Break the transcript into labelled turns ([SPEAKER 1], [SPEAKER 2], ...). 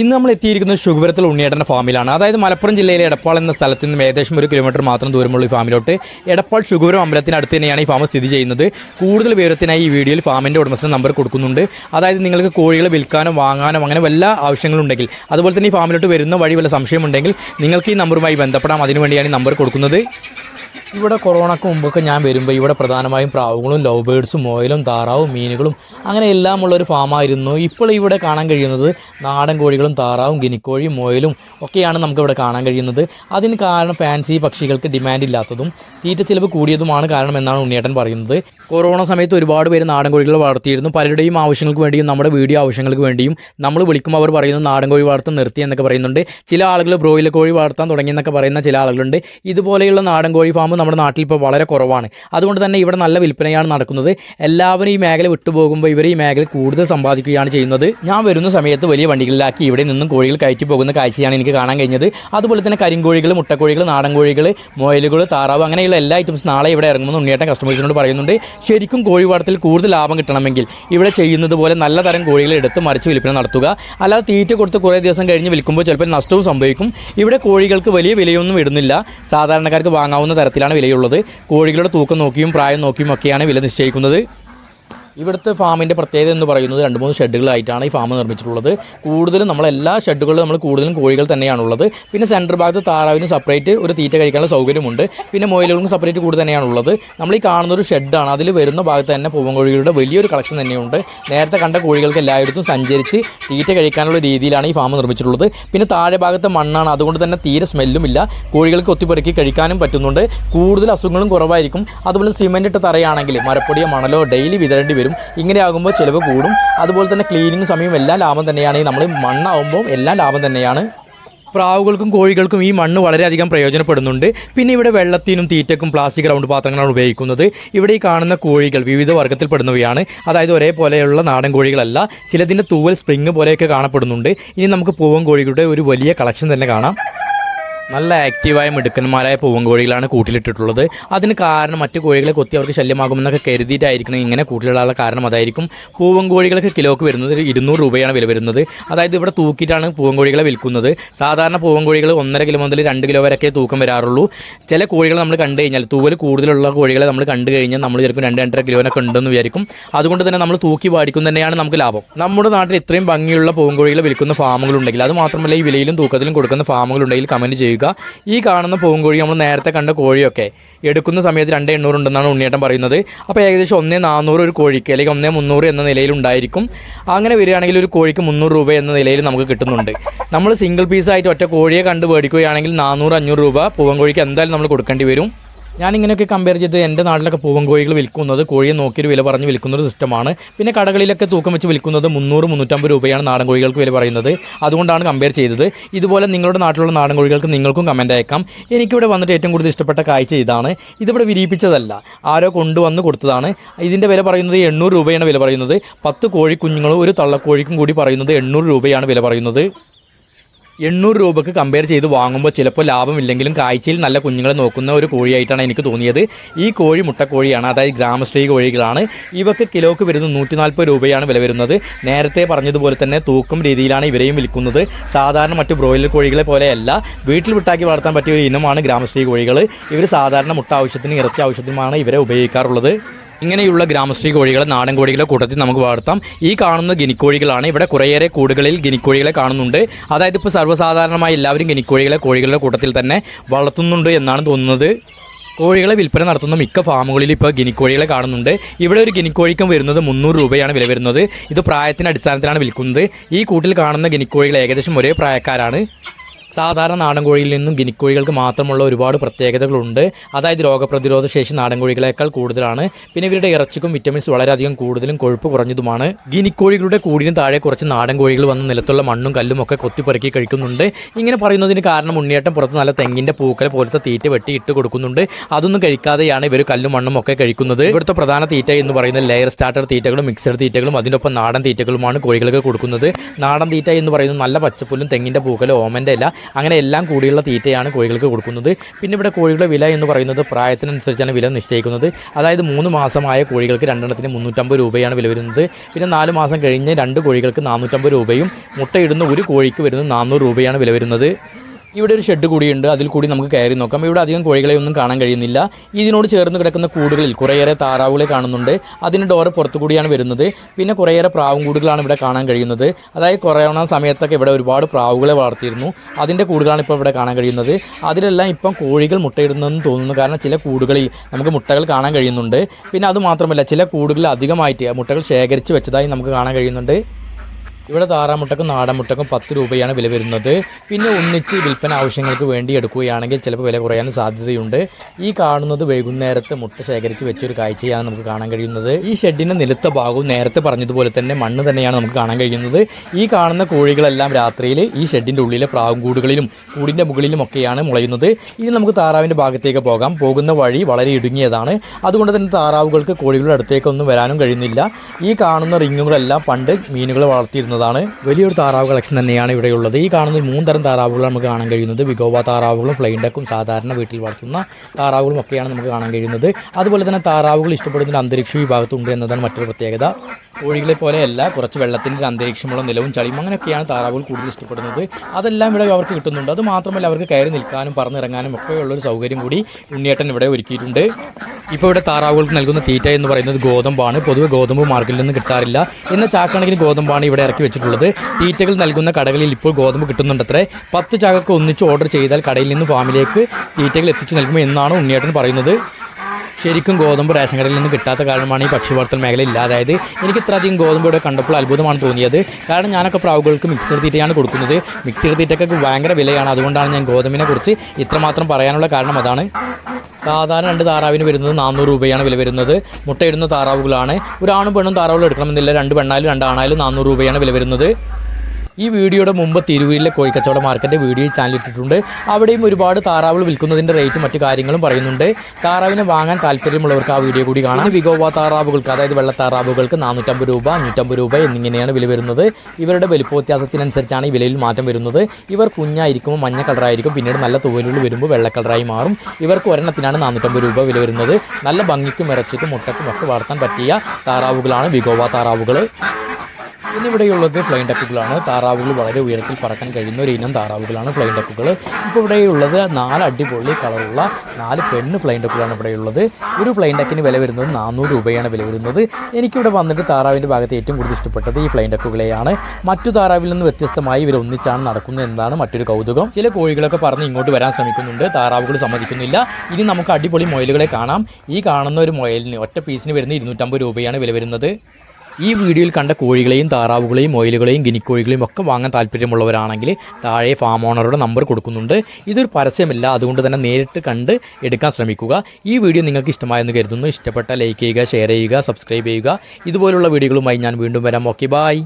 [SPEAKER 1] ഇന്ന് നമ്മൾ എത്തിയിരിക്കുന്നത് ശുഖപുരത്തിൽ ഉണ്ണിയേട്ടന്റെ ഫാമിലാണ്. അതായത് മലപ്പുറം ജില്ലയിലെ എടപ്പാൾ എന്ന സ്ഥലത്ത് നിന്ന് ഏകദേശം ഒരു കിലോമീറ്റർ മാത്രം ദൂരമുള്ള ഈ ഫാമിലോട്ട് എടപ്പാൾ ശുഖപുരം അമ്പലത്തിന് അടുത്ത് തന്നെയാണ് ഈ ഫാം സ്ഥിതി ചെയ്യുന്നത്. കൂടുതൽ വിവരത്തിനായി ഈ വീഡിയോയിൽ ഫാമിന്റെ ഉടമസ്ഥ നമ്പർ കൊടുക്കുന്നുണ്ട്. അതായത് നിങ്ങൾക്ക് കോഴികളെ വിൽക്കാനോ വാങ്ങാനോ അങ്ങനെ വല്ല ആവശ്യങ്ങളുണ്ടെങ്കിൽ അതുപോലെ തന്നെ ഈ ഫാമിലോട്ട് വരുന്ന വഴി വല്ല സംശയമുണ്ടെങ്കിൽ നിങ്ങൾക്ക് ഈ നമ്പറുമായി ബന്ധപ്പെടാം. അതിനുവേണ്ടിയാണ് ഈ നമ്പർ കൊടുക്കുന്നത്. ഇവിടെ കൊറോണക്ക് മുമ്പൊക്കെ ഞാൻ വരുമ്പോൾ ഇവിടെ പ്രധാനമായും പ്രാവുകളും ലവ് ബേഡ്സും മോയിലും താറാവും മീനുകളും അങ്ങനെ എല്ലാം ഉള്ള ഒരു ഫാമായിരുന്നു ഇപ്പോൾ ഇവിടെ കാണാൻ കഴിയുന്നത് നാടൻ കോഴികളും താറാവും ഗിനിക്കോഴിയും മോയിലും ഒക്കെയാണ് നമുക്ക് ഇവിടെ കാണാൻ കഴിയുന്നത്. അതിന് കാരണം ഫാൻസി പക്ഷികൾക്ക് ഡിമാൻഡ് ഇല്ലാത്തതും തീറ്റ ചിലവ് കൂടിയതുമാണ് കാരണം എന്നാണ് ഉണ്ണിയേട്ടൻ പറയുന്നത്. കൊറോണ സമയത്ത് ഒരുപാട് പേര് നാടൻ കോഴികൾ വളർത്തിയിരുന്നു. പലരുടെയും ആവശ്യങ്ങൾക്ക് വേണ്ടിയും നമ്മുടെ വീഡിയോ ആവശ്യങ്ങൾക്ക് വേണ്ടിയും നമ്മൾ വിളിക്കുമ്പോൾ അവർ പറയുന്നു നാടൻ കോഴി വളർത്തം നിർത്തി എന്നൊക്കെ പറയുന്നുണ്ട്. ചില ആളുകൾ ബ്രോയിലർ കോഴി വളർത്താൻ തുടങ്ങിയെന്നൊക്കെ പറയുന്ന ചില ആളുകളുണ്ട്. ഇതുപോലെയുള്ള നാടൻ കോഴി ഫാം നമ്മുടെ നാട്ടിൽ ഇപ്പോൾ വളരെ കുറവാണ്. അതുകൊണ്ട് തന്നെ ഇവിടെ നല്ല വിൽപ്പനയാണ് നടക്കുന്നത്. എല്ലാവരും ഈ മേഖല വിട്ടുപോകുമ്പോൾ ഇവർ ഈ മേഖല കൂടുതൽ സമ്പാദിക്കുകയാണ് ചെയ്യുന്നത്. ഞാൻ വരുന്ന സമയത്ത് വലിയ വണ്ടികളിലാക്കി ഇവിടെ നിന്നും കോഴികൾ കയറ്റി പോകുന്ന കാഴ്ചയാണ് എനിക്ക് കാണാൻ കഴിഞ്ഞത്. അതുപോലെ തന്നെ കരിങ്കോഴികൾ മുട്ടക്കോഴികൾ നാടൻ കോഴികൾ മുയലുകൾ താറാവ് അങ്ങനെയുള്ള എല്ലാ ഐറ്റംസ് നാളെ ഇവിടെ ഇറങ്ങുമെന്ന് ഉണ്ണിയേട്ടൻ കസ്റ്റമേഴ്സിനോട് പറയുന്നുണ്ട്. ശരിക്കും കോഴി വളർത്തൽ കൂടുതൽ ലാഭം കിട്ടണമെങ്കിൽ ഇവിടെ ചെയ്യുന്നത് പോലെ നല്ല തരം കോഴികളെ എടുത്ത് മറിച്ച് വിൽപ്പന നടത്തുക. അല്ലാതെ തീറ്റ കൊടുത്ത് കുറേ ദിവസം കഴിഞ്ഞ് വിൽക്കുമ്പോൾ ചിലപ്പോൾ നഷ്ടവും സംഭവിക്കും. ഇവിടെ കോഴികൾക്ക് വലിയ വിലയൊന്നും ഇടുന്നില്ല. സാധാരണക്കാർക്ക് വാങ്ങാവുന്ന തരത്തിലാണ് വിലയുള്ളത്. കോഴികളുടെ തൂക്കം നോക്കിയും പ്രായം നോക്കിയും ഒക്കെയാണ് വില നിശ്ചയിക്കുന്നത്. ഇവിടുത്തെ ഫാമിന്റെ പ്രത്യേകത എന്ന് പറയുന്നത് രണ്ട് മൂന്ന് ഷെഡുകളായിട്ടാണ് ഈ ഫാം നിർമ്മിച്ചിട്ടുള്ളത്. കൂടുതലും നമ്മളെല്ലാ ഷെഡുകളിലും നമ്മൾ കൂടുതലും കോഴികൾ തന്നെയാണുള്ളത്. പിന്നെ സെന്റർ ഭാഗത്ത് താറാവിന് സെപ്പറേറ്റ് ഒരു തീറ്റ കഴിക്കാനുള്ള സൗകര്യമുണ്ട്. പിന്നെ മുയലുകൾക്കും സെപ്പറേറ്റ് കൂടി തന്നെയാണുള്ളത്. നമ്മൾ ഈ കാണുന്ന ഒരു ഷെഡാണ്. അതിൽ വരുന്ന ഭാഗത്ത് തന്നെ പൂവൻ കോഴികളുടെ വലിയൊരു കളക്ഷൻ തന്നെയുണ്ട്. നേരത്തെ കണ്ട കോഴികൾക്ക് എല്ലായിടത്തും സഞ്ചരിച്ച് തീറ്റ കഴിക്കാനുള്ള രീതിയിലാണ് ഈ ഫാം നിർമ്മിച്ചിട്ടുള്ളത്. പിന്നെ താഴെ ഭാഗത്തെ മണ്ണാണ്. അതുകൊണ്ട് തന്നെ തീരെ സ്മെല്ലും ഇല്ല. കോഴികൾക്ക് ഒത്തിപ്പെറുക്കി കഴിക്കാനും പറ്റുന്നുണ്ട്. കൂടുതൽ അസുഖങ്ങളും കുറവായിരിക്കും. അതുപോലെ സിമെന്റ് ഇട്ട തറയാണെങ്കിൽ മരപ്പൊടിയോ മണലോ ഡെയിലി വിതരേണ്ടി ഇങ്ങനെ ആകുമ്പോൾ ചിലവ് കൂടും. അതുപോലെ തന്നെ ക്ലീനിങ് സമയം എല്ലാം ലാഭം തന്നെയാണ്. നമ്മൾ മണ്ണാവുമ്പോൾ എല്ലാം ലാഭം തന്നെയാണ്. പ്രാവുകൾക്കും കോഴികൾക്കും ഈ മണ്ണ് വളരെയധികം പ്രയോജനപ്പെടുന്നുണ്ട്. പിന്നെ ഇവിടെ വെള്ളത്തിനും തീറ്റക്കും പ്ലാസ്റ്റിക് റൗണ്ട് പാത്രങ്ങളാണ് ഉപയോഗിക്കുന്നത്. ഇവിടെ ഈ കാണുന്ന കോഴികൾ വിവിധ വർഗത്തിൽപ്പെടുന്നവയാണ് അതായത് ഒരേപോലെയുള്ള നാടൻ കോഴികളല്ല ചിലതിന്റെ തൂവൽ സ്പ്രിങ് പോലെയൊക്കെ കാണപ്പെടുന്നുണ്ട്. ഇനി നമുക്ക് പൂവൻ കോഴികളുടെ ഒരു വലിയ കളക്ഷൻ തന്നെ കാണാം. നല്ല ആക്റ്റീവായ മിടുക്കന്മാരായ പൂവൻകോഴികളാണ് കൂട്ടിലിട്ടിട്ടുള്ളത്. അതിന് കാരണം മറ്റു കോഴികളെ കൊത്തി അവർക്ക് ശല്യമാകുമെന്നൊക്കെ കരുതിയിട്ടായിരിക്കണം ഇങ്ങനെ കൂട്ടിലിടാനുള്ള കാരണം അതായിരിക്കും. പൂവൻകോഴികൾക്ക് കിലോക്ക് വരുന്നത് ഇരുന്നൂറ് രൂപയാണ് വില വരുന്നത്. അതായത് ഇവിടെ തൂക്കിയിട്ടാണ് പൂവൻകോഴികളെ വിൽക്കുന്നത്. സാധാരണ പൂവൻകോഴികൾ ഒന്നര കിലോ മുതൽ രണ്ട് കിലോ വരെയൊക്കെ തൂക്കം വരാറുള്ളൂ. ചില കോഴികൾ നമ്മൾ കണ്ടു കഴിഞ്ഞാൽ തൂവൽ കൂടുതലുള്ള കോഴികളെ നമ്മൾ കണ്ടു കഴിഞ്ഞാൽ നമ്മൾ ചിലപ്പോൾ രണ്ട് രണ്ടര കിലോനൊക്കെ ഉണ്ടെന്ന് വിചാരിക്കും. അതുകൊണ്ട് തന്നെ നമ്മൾ തൂക്കി വാടിക്കും തന്നെയാണ് നമുക്ക് ലാഭം. നമ്മുടെ നാട്ടിൽ ഇത്രയും ഭംഗിയുള്ള പൂവൻകോഴികളെ വിൽക്കുന്ന ഫാമുകളുണ്ടെങ്കിൽ അത് മാത്രമല്ല ഈ വിലയിലും തൂക്കത്തിലും കൊടുക്കുന്ന ഫാമുകളുണ്ടെങ്കിൽ കമന്റ് ചെയ്യുക. ഈ കാണുന്ന പൂങ്കോഴി നമ്മൾ നേരത്തെ കണ്ട കോഴിയൊക്കെ എടുക്കുന്ന സമയത്ത് രണ്ട് എണ്ണൂറ് ഉണ്ടെന്നാണ് ഉണ്ണിയേട്ടൻ പറയുന്നത്. അപ്പോൾ ഏകദേശം ഒന്നേ നാനൂറ് ഒരു കോഴിക്ക് അല്ലെങ്കിൽ ഒന്നേ മുന്നൂറ് എന്ന നിലയിൽ ഉണ്ടായിരിക്കും. അങ്ങനെ വരികയാണെങ്കിൽ ഒരു കോഴിക്ക് മുന്നൂറ് രൂപ എന്ന നിലയിൽ നമുക്ക് കിട്ടുന്നുണ്ട്. നമ്മൾ സിംഗിൾ പീസായിട്ട് ഒറ്റ കോഴിയെ കണ്ട് മേടിക്കുകയാണെങ്കിൽ നാനൂറ് അഞ്ഞൂറ് രൂപ പൂവൻ കോഴിക്ക് എന്തായാലും നമ്മൾ കൊടുക്കേണ്ടി വരും. ഞാൻ ഇങ്ങനെയൊക്കെ കമ്പയർ ചെയ്ത് എന്റെ നാട്ടിലൊക്കെ പൂവൻ കോഴികൾ വിൽക്കുന്നത് കോഴിയെ നോക്കിയൊരു വില പറഞ്ഞ് വിൽക്കുന്ന ഒരു സിസ്റ്റമാണ് പിന്നെ കടകളിലൊക്കെ തൂക്കം വെച്ച് വിൽക്കുന്നത് മുന്നൂറ് മുന്നൂറ്റമ്പത് രൂപയാണ് നാടൻ കോഴികൾക്ക് വില പറയുന്നത്. അതുകൊണ്ടാണ് കമ്പയർ ചെയ്തത്. ഇതുപോലെ നിങ്ങളുടെ നാട്ടിലുള്ള നാടൻ കോഴികൾക്ക് നിങ്ങൾക്കും കമന്റ് അയക്കാം. എനിക്കിവിടെ വന്നിട്ട് ഏറ്റവും കൂടുതൽ ഇഷ്ടപ്പെട്ട കാഴ്ച ഇതാണ്. ഇതിവിടെ വിരിയിപ്പിച്ചതല്ല. ആരോ കൊണ്ടുവന്ന് കൊടുത്തതാണ്. ഇതിന്റെ വില പറയുന്നത് എണ്ണൂറ് രൂപയാണ് വില പറയുന്നത്. പത്ത് കോഴിക്കുഞ്ഞുങ്ങളും ഒരു തള്ളക്കോഴിക്കും കൂടി പറയുന്നത് എണ്ണൂറ് രൂപയാണ് വില പറയുന്നത്. എണ്ണൂറ് രൂപക്ക് കമ്പയർ ചെയ്ത് വാങ്ങുമ്പോൾ ചിലപ്പോൾ ലാഭം ഇല്ലെങ്കിലും കാഴ്ചയിൽ നല്ല കുഞ്ഞുങ്ങളെ നോക്കുന്ന ഒരു കോഴിയായിട്ടാണ് എനിക്ക് തോന്നിയത്. ഈ കോഴി മുട്ടക്കോഴിയാണ് അതായത് ഗ്രാമശ്രീ കോഴികളാണ്. ഇവക്ക് കിലോക്ക് വരുന്നത് നൂറ്റി നാൽപ്പത് രൂപയാണ് വില വരുന്നത്. നേരത്തെ പറഞ്ഞതുപോലെ തന്നെ തൂക്കും രീതിയിലാണ് ഇവരെയും വിൽക്കുന്നത്. സാധാരണ മറ്റു ബ്രോയിലർ കോഴികളെ പോലെയല്ല വീട്ടിൽ വിട്ടാക്കി വളർത്താൻ പറ്റിയ ഒരു ഇനമാണ് ഗ്രാമശ്രീ കോഴികൾ ഇവർ സാധാരണ മുട്ട ആവശ്യത്തിനും ഇറച്ചി ആവശ്യത്തിനുമാണ് ഇവരെ ഉപയോഗിക്കാറുള്ളത്. ഇങ്ങനെയുള്ള ഗ്രാമശ്രീ കോഴികളെ നാടൻ കോഴികളെ കൂട്ടത്തിൽ നമുക്ക് വളർത്താം. ഈ കാണുന്ന ഗിനിക്കോഴികളാണ് ഇവിടെ കുറേയേറെ കൂടുകളിൽ ഗിനിക്കോഴികളെ കാണുന്നുണ്ട്. അതായത് ഇപ്പോൾ സർവസാധാരണമായി എല്ലാവരും ഗിനിക്കോഴികളെ കോഴികളുടെ കൂട്ടത്തിൽ തന്നെ വളർത്തുന്നുണ്ട് എന്നാണ് തോന്നുന്നത്. കോഴികളെ വിൽപ്പന നടത്തുന്ന മിക്ക ഫാമുകളിൽ ഇപ്പോൾ ഗിനിക്കോഴികളെ കാണുന്നുണ്ട്. ഇവിടെ ഒരു ഗിനിക്കോഴിക്കും വരുന്നത് മുന്നൂറ് രൂപയാണ് വില വരുന്നത്. ഇത് പ്രായത്തിന്റെ അടിസ്ഥാനത്തിലാണ് വിൽക്കുന്നത്. ഈ കൂട്ടിൽ കാണുന്ന ഗിനിക്കോഴികൾ ഏകദേശം ഒരേ പ്രായക്കാരാണ്. സാധാരണ നാടൻ കോഴിയിൽ നിന്നും ഗിനിക്കോഴികൾക്ക് മാത്രമുള്ള ഒരുപാട് പ്രത്യേകതകളുണ്ട്. അതായത് രോഗപ്രതിരോധ ശേഷി നാടൻ കോഴികളേക്കാൾ കൂടുതലാണ്. പിന്നെ ഇവരുടെ ഇറച്ചിക്കും വിറ്റമിൻസ് വളരെയധികം കൂടുതലും കൊഴുപ്പ് കുറഞ്ഞതുമാണ്. ഗിനിക്കോഴികളുടെ കൂടിന് താഴെ കുറച്ച് നാടൻ കോഴികൾ വന്ന് നിലത്തുള്ള മണ്ണും കല്ലും ഒക്കെ കൊത്തിപ്പറക്കി കഴിക്കുന്നുണ്ട്. ഇങ്ങനെ പറയുന്നതിന് കാരണം ഉണ്ണിയേട്ടം പുറത്ത് നല്ല തെങ്ങിന്റെ പൂക്കല പോലത്തെ തീറ്റ വെട്ടി ഇട്ട് കൊടുക്കുന്നുണ്ട്. അതൊന്നും കഴിക്കാതെയാണ് ഇവർ കല്ലും മണ്ണും ഒക്കെ കഴിക്കുന്നത്. ഇവിടുത്തെ പ്രധാന തീറ്റ എന്ന് പറയുന്ന ലെയർ സ്റ്റാർട്ടർ തീറ്റകളും മിക്സഡ് തീറ്റകളും അതിനൊപ്പം നാടൻ തീറ്റകളുമാണ് കോഴികൾക്ക് കൊടുക്കുന്നത്. നാടൻ തീറ്റ എന്ന് പറയുന്നത് നല്ല പച്ചപ്പുല്ലും തെങ്ങിന്റെ പൂക്കലും ഓമന്റെ ഇല അങ്ങനെ എല്ലാം കൂടിയുള്ള തീറ്റയാണ് കോഴികൾക്ക് കൊടുക്കുന്നത്. പിന്നെ ഇവിടെ കോഴികളുടെ വില എന്ന് പറയുന്നത് പ്രായത്തിനനുസരിച്ചാണ് വില നിശ്ചയിക്കുന്നത്. അതായത് മൂന്ന് മാസമായ കോഴികൾക്ക് രണ്ടെണ്ണത്തിന് മുന്നൂറ്റമ്പത് രൂപയാണ് വില വരുന്നത്. പിന്നെ നാല് മാസം കഴിഞ്ഞ് രണ്ട് കോഴികൾക്ക് നാനൂറ്റമ്പത് രൂപയും മുട്ടയിടുന്ന ഒരു കോഴിക്ക് വരുന്നത് നാനൂറ് രൂപയാണ് വില വരുന്നത്. ഇവിടെ ഒരു ഷെഡ് കൂടിയുണ്ട്. അതിൽ കൂടി നമുക്ക് കയറി നോക്കാം. ഇവിടെ അധികം കോഴികളെ ഒന്നും കാണാൻ കഴിയുന്നില്ല. ഇതിനോട് ചേർന്ന് കിടക്കുന്ന കൂടുകളിൽ കുറേയേറെ താറാവുകളെ കാണുന്നുണ്ട്. അതിന് ഡോറ് പുറത്തു കൂടിയാണ് വരുന്നത്. പിന്നെ കുറേയേറെ പ്രാവും കൂടുകളാണ് ഇവിടെ കാണാൻ കഴിയുന്നത്. അതായത് കൊറോണ സമയത്തൊക്കെ ഇവിടെ ഒരുപാട് പ്രാവുകളെ വളർത്തിയിരുന്നു. അതിന്റെ കൂടുകളാണ് ഇപ്പോൾ ഇവിടെ കാണാൻ കഴിയുന്നത്. അതിലെല്ലാം ഇപ്പം കോഴികൾ മുട്ടയിടുന്നതെന്ന് തോന്നുന്നു. കാരണം ചില കൂടുകളിൽ നമുക്ക് മുട്ടകൾ കാണാൻ കഴിയുന്നുണ്ട്. പിന്നെ അതുമാത്രമല്ല ചില കൂടുകളിൽ അധികമായിട്ട് മുട്ടകൾ ശേഖരിച്ച് വെച്ചതായി നമുക്ക് കാണാൻ കഴിയുന്നുണ്ട്. ഇവിടെ താറാമുട്ടക്കും നാടൻ മുട്ടക്കും പത്ത് രൂപയാണ് വില വരുന്നത്. പിന്നെ ഒന്നിച്ച് വിൽപ്പന ആവശ്യങ്ങൾക്ക് വേണ്ടി എടുക്കുകയാണെങ്കിൽ ചിലപ്പോൾ വില കുറയാനും സാധ്യതയുണ്ട്. ഈ കാണുന്നത് വൈകുന്നേരത്ത് മുട്ട ശേഖരിച്ച് വെച്ചൊരു കാഴ്ചയാണ് നമുക്ക് കാണാൻ കഴിയുന്നത്. ഈ ഷെഡിന്റെ നിലത്തെ ഭാഗവും നേരത്തെ പറഞ്ഞതുപോലെ തന്നെ മണ്ണ് തന്നെയാണ് നമുക്ക് കാണാൻ കഴിയുന്നത്. ഈ കാണുന്ന കോഴികളെല്ലാം രാത്രിയിൽ ഈ ഷെഡിന്റെ ഉള്ളിലെ പ്രാവും കൂടുകളിലും കൂടിന്റെ മുകളിലും ഒക്കെയാണ് മുളയുന്നത്. ഇനി നമുക്ക് താറാവിന്റെ ഭാഗത്തേക്ക് പോകാം. പോകുന്ന വഴി വളരെ ഇടുങ്ങിയതാണ്. അതുകൊണ്ട് തന്നെ താറാവുകൾക്ക് കോഴികളുടെ അടുത്തേക്കൊന്നും വരാനും കഴിയുന്നില്ല. ഈ കാണുന്ന റിങ്ങുകളെല്ലാം പണ്ട് മീനുകൾ വളർത്തിയിരുന്നതാണ് വലിയൊരു താറാവ് കളക്ഷൻ തന്നെയാണ് ഇവിടെയുള്ളത്. ഈ കാണുന്ന മൂന്ന് തരം താറാവുകൾ നമുക്ക് കാണാൻ കഴിയുന്നത്. വിഗോവ താറാവുകളും ഫ്ലൈൻ ഡെക്കും സാധാരണ വീട്ടിൽ വളർത്തുന്ന താറാവുകളും ഒക്കെയാണ് നമുക്ക് കാണാൻ കഴിയുന്നത്. അതുപോലെ തന്നെ താറാവുകൾ ഇഷ്ടപ്പെടുന്ന അന്തരീക്ഷ വിഭാഗത്തുണ്ട് എന്നതാണ് മറ്റൊരു പ്രത്യേകത. കോഴികളെ പോലെയല്ല കുറച്ച് വെള്ളത്തിന്റെ ഒരു അന്തരീക്ഷമുള്ള നിലവും ചളിയും അങ്ങനെയൊക്കെയാണ് താറാവുകൾ കൂടുതൽ ഇഷ്ടപ്പെടുന്നത്. അതെല്ലാം ഇവിടെ അവർക്ക് കിട്ടുന്നുണ്ട്. അത് മാത്രമല്ല അവർക്ക് കയറി നിൽക്കാനും പറന്നിറങ്ങാനും ഒക്കെയുള്ളൊരു സൗകര്യം കൂടി ഉണ്ണിയേട്ടൻ ഇവിടെ ഒരുക്കിയിട്ടുണ്ട്. ഇപ്പോൾ ഇവിടെ താറാവുകൾക്ക് നൽകുന്ന തീറ്റ എന്ന് പറയുന്നത് ഗോതമ്പാണ്. പൊതുവെ ഗോതമ്പ് മാർക്കറ്റിൽ നിന്ന് കിട്ടാറില്ല. എന്ന ചാക്കണക്കിന് ഗോതമ്പാണ് ഇവിടെ ഇറക്കി വെച്ചിട്ടുള്ളത്. തീറ്റകൾ നൽകുന്ന കടകളിൽ ഇപ്പോൾ ഗോതമ്പ് കിട്ടുന്നുണ്ടത്രേ. പത്ത് ചാക്കൊക്കെ ഒന്നിച്ച് ഓർഡർ ചെയ്താൽ കടയിൽ നിന്ന് ഫാമിലേക്ക് തീറ്റകൾ എത്തിച്ചു നൽകുമെന്നാണ് ഉണ്ണിയേട്ടൻ പറയുന്നത്. ശരിക്കും ഗോതമ്പ് റേഷൻ കടയിൽ നിന്ന് കിട്ടാത്ത കാരണമാണ് ഈ പക്ഷി വളർത്തൽ മേഖല ഇല്ലാതായത്. എനിക്ക് ഇത്രയധികം ഗോതമ്പ് ഇവിടെ കണ്ടപ്പോൾ അത്ഭുതമാണ് തോന്നിയത്. കാരണം ഞാനൊക്കെ പ്രാവുകൾക്ക് മിക്സഡ് തീറ്റയാണ് കൊടുക്കുന്നത്. മിക്സഡ് തീറ്റയ്ക്കൊക്കെ ഭയങ്കര വിലയാണ്. അതുകൊണ്ടാണ് ഞാൻ ഗോതമ്പിനെ കുറിച്ച് ഇത്രമാത്രം പറയാനുള്ള കാരണം അതാണ്. സാധാരണ രണ്ട് താറാവിന് വരുന്നത് നാനൂറ് രൂപയാണ് വില വരുന്നത്. മുട്ടയിടുന്ന താറാവുകളാണ്. ഒരു ആണും പെണ്ണും താറാവുകൾ എടുക്കണമെന്നില്ല. രണ്ട് പെണ്ണായാലും രണ്ട് ആണായാലും നാനൂറ് രൂപയാണ് വില വരുന്നത്. ഈ വീഡിയോയുടെ മുമ്പ് തിരുവൂരിലെ കോഴിക്കച്ചവട മാർക്കറ്റ് വീഡിയോ ചാനൽ ഇട്ടിട്ടുണ്ട്. അവിടെയും ഒരുപാട് താറാവുകൾ വിൽക്കുന്നതിന്റെ റേറ്റും മറ്റു കാര്യങ്ങളും പറയുന്നുണ്ട്. താറാവിനെ വാങ്ങാൻ താല്പര്യമുള്ളവർക്ക് ആ വീഡിയോ കൂടി കാണാം. വിഗോവ താറാവുകൾക്ക് അതായത് വെള്ള താറാവുകൾക്ക് നാനൂറ്റമ്പത് രൂപ നൂറ്റമ്പത് രൂപ എന്നിങ്ങനെയാണ് വില വരുന്നത്. ഇവരുടെ വലിപ്പ വ്യത്യാസത്തിനനുസരിച്ചാണ് ഈ വിലയിൽ മാറ്റം വരുന്നത്. ഇവർ കുഞ്ഞായിരിക്കുമ്പോൾ മഞ്ഞ കളറായിരിക്കും. പിന്നീട് നല്ല തൂവലുകൾ വരുമ്പോൾ വെള്ള കളറായി മാറും. ഇവർക്ക് ഒരെണ്ണത്തിനാണ് നാനൂറ്റമ്പത് രൂപ വില വരുന്നത്. നല്ല ഭംഗിക്കും ഇറച്ചിക്കും മുട്ടക്കും ഒക്കെ വളർത്താൻ പറ്റിയ താറാവുകളാണ് വിഗോവ താറാവുകൾ പിന്നെ ഇവിടെയുള്ളത് ഫ്ലൈൻ ഡക്കുകളാണ് താറാവുകൾ വളരെ ഉയരത്തിൽ പറക്കാൻ കഴിയുന്ന ഒരു ഇനം താറാവുകളാണ് ഫ്ലൈൻ ഡക്കുകൾ ഇപ്പോൾ ഇവിടെയുള്ളത് നാല് അടിപൊളി കളറുള്ള നാല് പെണ്ണ് ഫ്ലൈൻ ഡക്കുകളാണ് ഇവിടെയുള്ളത്. ഒരു ഫ്ലൈൻ ഡക്കിന് വില വരുന്നത് നാനൂറ് രൂപയാണ് വില വരുന്നത്. എനിക്കിവിടെ വന്നിട്ട് താറാവിന്റെ ഭാഗത്ത് ഏറ്റവും കൂടുതൽ ഇഷ്ടപ്പെട്ടത് ഈ ഫ്ലൈൻ ഡക്കുകളെയാണ് മറ്റു താറാവിൽ നിന്ന് വ്യത്യസ്തമായി ഇവർ ഒന്നിച്ചാണ് നടക്കുന്നത് എന്നാണ് മറ്റൊരു കൗതുകം. ചില കോഴികളൊക്കെ പറഞ്ഞ് ഇങ്ങോട്ട് വരാൻ ശ്രമിക്കുന്നുണ്ട്. താറാവുകൾ സമ്മതിക്കുന്നില്ല. ഇനി നമുക്ക് അടിപൊളി മുയലുകളെ കാണാം. ഈ കാണുന്ന ഒരു മുയലിന് ഒറ്റ പീസിന് വരുന്ന ഇരുന്നൂറ്റമ്പത് രൂപയാണ് വില വരുന്നത്. ഈ വീഡിയോയിൽ കണ്ട കോഴികളെയും താറാവുകളെയും മൊയിലുകളെയും ഗിനിക്കോഴികളെയും ഒക്കെ വാങ്ങാൻ താല്പര്യമുള്ളവരാണെങ്കിൽ താഴെ ഫാം ഓണറുടെ നമ്പർ കൊടുക്കുന്നുണ്ട്. ഇതൊരു പരസ്യമല്ല. അതുകൊണ്ട് തന്നെ നേരിട്ട് കണ്ട് എടുക്കാൻ ശ്രമിക്കുക. ഈ വീഡിയോ നിങ്ങൾക്ക് ഇഷ്ടമായെന്ന് കരുതുന്നു. ഇഷ്ടപ്പെട്ട ലൈക്ക് ചെയ്യുക ഷെയർ ചെയ്യുക സബ്സ്ക്രൈബ് ചെയ്യുക. ഇതുപോലുള്ള വീഡിയോകളുമായി ഞാൻ വീണ്ടും വരാം. Okay bye